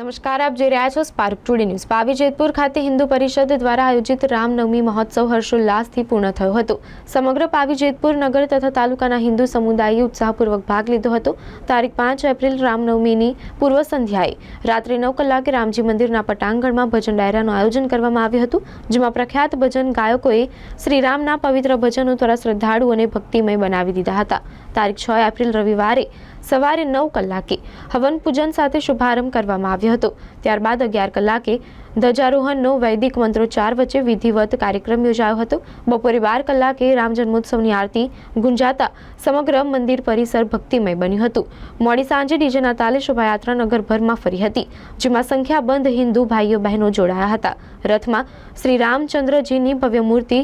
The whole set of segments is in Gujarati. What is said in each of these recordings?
નમસ્કાર, આપ જોઈ રહ્યા છો Spark Today news Pavi Jetpur ખાતે હિન્દુ પરિષદ દ્વારા આયોજિત રામનવમી મહોત્સવ હર્ષોલ્લાસથી પૂર્ણ થયો હતો. સમગ્ર પાવી જેતપુર નગર તથા તાલુકાના હિન્દુ સમુદાયે ઉત્સાહપૂર્વક ભાગ લીધો હતો. તારીખ પાંચ એપ્રિલ રામનવમીની પૂર્વ સંધ્યાએ રાત્રે નવ કલાકે રામજી મંદિરના પટાંગણમાં ભજન ડાયરાનું આયોજન કરવામાં આવ્યું હતું, જેમાં પ્રખ્યાત ભજન ગાયકોએ શ્રીરામના પવિત્ર ભજનો દ્વારા શ્રદ્ધાળુઓને ભક્તિમય બનાવી દીધા હતા. તારીખ છ એપ્રિલ રવિવારે સવારે નવ કલાકે હવન પૂજન સાથે શુભારંભ કરવામાં આવ્યો હતો. ત્યારબાદ અગિયાર કલાકે ધ્વજારોહણનો વૈદિક મંત્રોચ્ચાર વચ્ચે વિધિવત કાર્યક્રમ યોજાયો હતો. બપોરે બાર કલાકે રામ જન્મોત્સવની આરતી ગુંજાતા સમગ્ર મંદિર પરિસર ભક્તિમય બન્યું હતું. મોડી સાંજે ડીજેના તાલે શોભાયાત્રા નગરભરમાં ફરી હતી, જેમાં સંખ્યાબંધ હિન્દુ ભાઈઓ બહેનો જોડાયા હતા. રથમાં શ્રી રામચંદ્રજીની ભવ્ય મૂર્તિ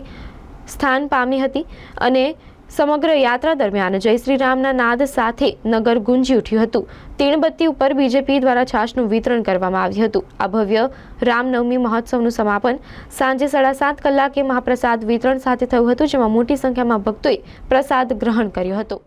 સ્થાન પામી હતી અને સમગ્ર યાત્રા દરમિયાન જય શ્રી રામના નાદ સાથે નગર ગુંજી ઉઠ્યું હતું. તીણબત્તી ઉપર બીજેપી દ્વારા છાશનું વિતરણ કરવામાં આવ્યું હતું. આ ભવ્ય રામનવમી મહોત્સવનું સમાપન સાંજે સાડા સાત કલાકે મહાપ્રસાદ વિતરણ સાથે થયું હતું, જેમાં મોટી સંખ્યામાં ભક્તોએ પ્રસાદ ગ્રહણ કર્યો હતો.